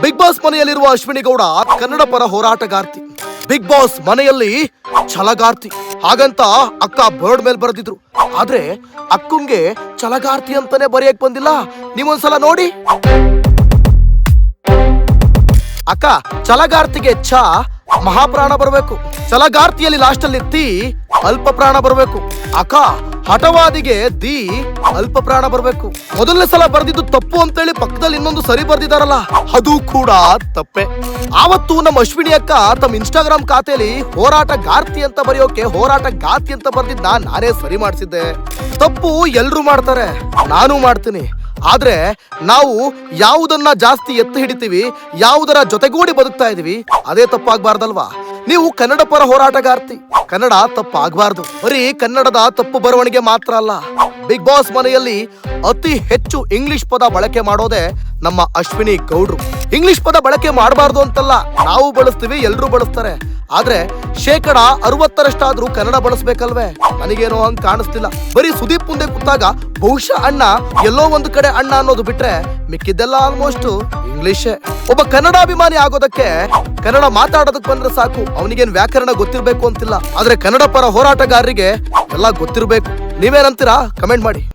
Big boss ಮನೆಯಲ್ಲಿರುವ ಅಶ್ವಿನಿ ಗೌಡ ಕನ್ನಡ ಪರ ಹೋರಾಟಗಾರ್ತಿ. Big boss ಮನೆಯಲ್ಲಿ ಛಲಗಾರ್ತಿ. ಹಾಗಂತ ಅಕ್ಕ ಬೋರ್ಡ್ ಮೇಲೆ ಬರೆದಿದ್ರು. ಆದ್ರೆ ಅಕ್ಕಂಗೆ ಛಲಗಾರ್ತಿ ಅಂತಾನೆ ಬರೆಯಕ್ ಬಂದಿಲ್ಲ. ನೀವೊಂದ್ಸಲ ನೋಡಿ. ಅಕ್ಕ, ಛಲಗಾರ್ತಿಗೆ ಛ ಮಹಾಪ್ರಾಣ ಬರಬೇಕು. ಛಲಗಾರ್ತಿಯಲ್ಲಿ ಲಾಸ್ಟ್ ಅಲ್ಲಿ ತಿ ಅಲ್ಪ ಪ್ರಾಣ ಬರಬೇಕು. ಅಕ ಹಠವಾದಿಗೆ ದಿ ಅಲ್ಪ ಪ್ರಾಣ ಬರಬೇಕು. ಮೊದಲನೇ ಸಲ ಬರ್ದಿದ್ದು ತಪ್ಪು ಅಂತೇಳಿ ಪಕ್ಕದಲ್ಲಿ ಇನ್ನೊಂದು ಸರಿ ಬರ್ದಿದಾರಲ್ಲ ಅದು ಕೂಡ ತಪ್ಪೆ. ಆವತ್ತು ನಮ್ಮ ಅಶ್ವಿನಿ ಅಕ್ಕ ತಮ್ಮ ಇನ್ಸ್ಟಾಗ್ರಾಮ್ ಖಾತೆಯಲ್ಲಿ ಹೋರಾಟ ಗಾರ್ತಿ ಅಂತ ಬರೆಯೋಕೆ ಹೋರಾಟ ಗಾತಿ ಅಂತ ಬರ್ದಿದ್ದ ನಾನೇ ಸರಿ ಮಾಡಿಸಿದ್ದೆ. ತಪ್ಪು ಎಲ್ರು ಮಾಡ್ತಾರೆ, ನಾನು ಮಾಡ್ತೀನಿ. ಆದ್ರೆ ನಾವು ಯಾವುದನ್ನ ಜಾಸ್ತಿ ಎತ್ತು ಹಿಡಿತೀವಿ, ಯಾವುದರ ಜೊತೆಗೂಡಿ ಬದುಕ್ತಾ ಇದೀವಿ, ಅದೇ ತಪ್ಪಾಗ್ಬಾರ್ದಲ್ವಾ? ನೀವು ಕನ್ನಡ ಪರ ಹೋರಾಟಗಾರ್ತಿ. ಕನ್ನಡ ತಪ್ಪಾಗಬಾರ್ದು ಬರೀ ಕನ್ನಡದ ತಪ್ಪು ಬರವಣಿಗೆ ಮಾತ್ರ ಅಲ್ಲ. ಬಿಗ್ ಬಾಸ್ ಮನೆಯಲ್ಲಿ ಅತಿ ಹೆಚ್ಚು ಇಂಗ್ಲಿಷ್ ಪದ ಬಳಕೆ ಮಾಡೋದೇ ನಮ್ಮ ಅಶ್ವಿನಿ ಗೌಡ್ರು. ಇಂಗ್ಲಿಷ್ ಪದ ಬಳಕೆ ಮಾಡಬಾರ್ದು ಅಂತಲ್ಲ, ನಾವು ಬಳಸ್ತೀವಿ, ಎಲ್ರೂ ಬಳಸ್ತಾರೆ. ಆದ್ರೆ ಶೇಕಡ ಅರವತ್ತರಷ್ಟಾದ್ರೂ ಕನ್ನಡ ಬಳಸ್ಬೇಕಲ್ವೇ? ನನಗೇನೋ ಹಂಗ್ ಕಾಣಿಸ್ತಿಲ್ಲ. ಬರೀ ಸುದೀಪ್ ಮುಂದೆ ಕೂತಾಗ ಬಹುಶಃ ಅಣ್ಣ ಎಲ್ಲೋ ಒಂದು ಕಡೆ ಅಣ್ಣ ಅನ್ನೋದು ಬಿಟ್ರೆ ಮಿಕ್ಕಿದ್ದೆಲ್ಲ ಆಲ್ಮೋಸ್ಟ್ ಇಂಗ್ಲಿಷೇ. ಒಬ್ಬ ಕನ್ನಡಾಭಿಮಾನಿ ಆಗೋದಕ್ಕೆ ಕನ್ನಡ ಮಾತಾಡೋದಕ್ಕೆ ಬಂದ್ರೆ ಸಾಕು. ಅವನಿಗೇನ್ ವ್ಯಾಕರಣ ಗೊತ್ತಿರ್ಬೇಕು ಅಂತಿಲ್ಲ. ಆದ್ರೆ ಕನ್ನಡ ಪರ ಹೋರಾಟಗಾರರಿಗೆ ಎಲ್ಲ ಗೊತ್ತಿರ್ಬೇಕು. ನೀವೇನಂತೀರಾ? ಕಮೆಂಟ್ ಮಾಡಿ.